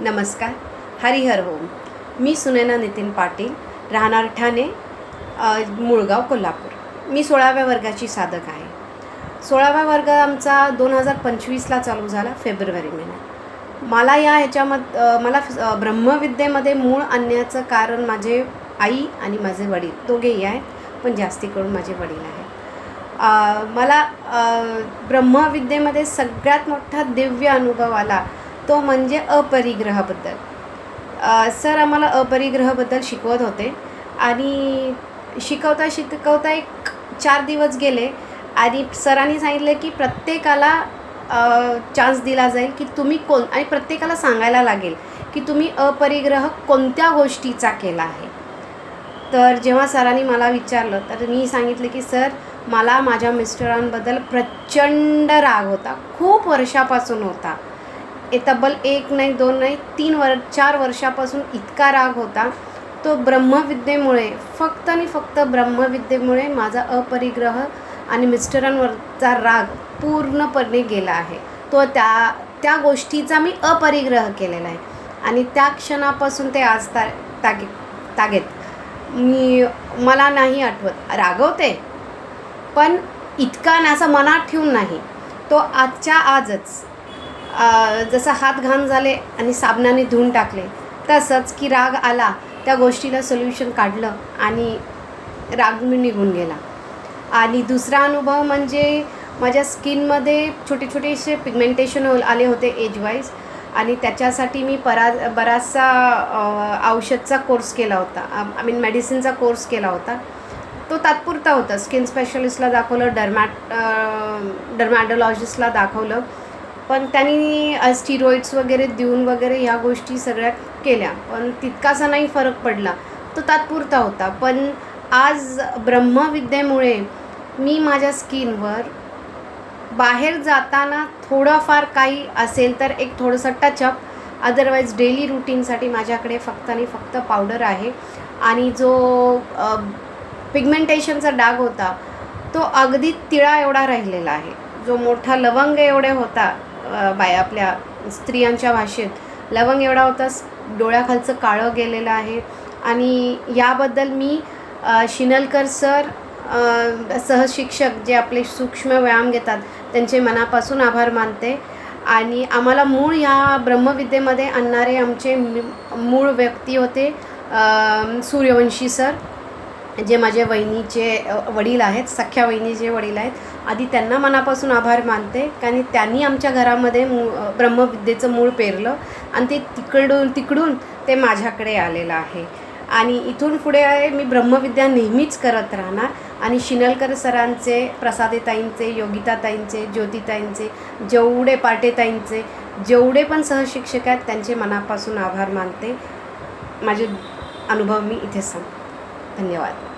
नमस्कार हरिहर होम मी सुनैना नितीन पाटील राहणार ठाणे मुळगाव कोल्हापूर. मी सोळाव्या वर्गाची साधक आहे. सोळाव्या वर्ग आमचा दोन हजार पंचवीसला चालू झाला फेब्रुवारी महिन्यात. मला या ह्याच्यामध मला ब्रह्मविद्येमध्ये मूळ आणण्याचं कारण माझे आई आणि माझे वडील दोघेही आहेत पण जास्ती करून माझे वडील आहेत. मला ब्रह्मविद्येमध्ये सगळ्यात मोठा दिव्य अनुभव आला तो म्हणजे अपरिग्रहाबद्दल. सर आम्हाला अपरिग्रहाबद्दल शिकवत होते. आणि शिकवता शिकवता एक चार दिवस गेले. आणि सरांनी सांगितलं की प्रत्येकाला चान्स दिला जाईल की तुम्ही कोण आणि प्रत्येकाला सांगायला लागेल की तुम्ही अपरिग्रह कोणत्या गोष्टीचा केला आहे. तर जेव्हा सरांनी मला विचारलं तर मी सांगितलं की सर मला माझ्या मिस्टरांबद्दल प्रचंड राग होता. खूप वर्षापासून होता. तब्बल एक नाही दोन नाही तीन वर चार वर्षापासून इतका राग होता. तो ब्रह्मविद्येमुळे फक्त आणि फक्त ब्रह्मविद्येमुळे माझा अपरिग्रह आणि मिस्टरांवरचा राग पूर्णपणे गेला आहे. तो त्या त्या गोष्टीचा मी अपरिग्रह केलेला आहे. आणि त्या क्षणापासून ते आज ता तागे तागेत. मी मला नाही आठवत. रागवते पण इतका ना मनात ठेवून नाही. तो आजच्या आजच जसं हात घाण झाले आणि साबणाने धुवून टाकले तसंच की राग आला त्या गोष्टीला सोल्युशन काढलं आणि राग मी निघून गेला. आणि दुसरा अनुभव म्हणजे माझ्या स्किनमध्ये छोटे छोटेसे पिगमेंटेशन हो- आले होते एजवाईज आणि त्याच्यासाठी मी परा बराचसा औषधचा कोर्स केला होता. आय मीन मेडिसिनचा कोर्स केला होता. तो तात्पुरता होता. स्किन स्पेशलिस्टला दाखवलं डर्मॅट डर्मॅटोलॉजिस्टला दाखवलं. पण त्यांनी स्टिरॉइड्स वगैरे देऊन वगैरे या गोष्टी सगळ्या केल्या. पण तितकासा नाही फरक पडला. तो तात्पुरता होता. पण आज ब्रह्मविद्येमुळे मी माझ्या स्किनवर बाहेर जाताना थोडंफार काही असेल तर एक थोडंसं टचअप अदरवाईज डेली रुटीनसाठी माझ्याकडे फक्त आणि फक्त पावडर आहे. आणि जो पिगमेंटेशनचा डाग होता तो अगदी तिळा एवढा राहिलेला आहे. जो मोठा लवंग एवढे होता बाय आपल्या स्त्रियांच्या भाषेत. लवंग एवढा होता डोळ्याखालचं काळं गेलेलं आहे. आणि याबद्दल मी शिनलकर सर सहशिक्षक जे आपले सूक्ष्म व्यायाम घेतात त्यांचे मनापासून आभार मानते. आणि आम्हाला मूळ ह्या ब्रह्मविद्येमध्ये आणणारे आमचे मूळ व्यक्ती होते सूर्यवंशी सर. जे माझे वहिनीचे वडील आहेत सख्ख्या वहिनीचे वडील आहेत आधी त्यांना मनापासून आभार मानते कारण त्यांनी आमच्या घरामध्ये मू ब्रह्मविद्येचं मूळ पेरलं आणि ते तिकडून तिकडून ते माझ्याकडे आलेलं आहे. आणि इथून पुढे मी ब्रह्मविद्या नेहमीच करत राहणार आणि शिनलकर सरांचे प्रसादेताईंचे योगिताताईंचे ज्योतिताईंचे जेवढे पाटेताईंचे जेवढे पण सहशिक्षक आहेत त्यांचे मनापासून आभार मानते. माझे अनुभव मी इथे सांगते धन्यवाद.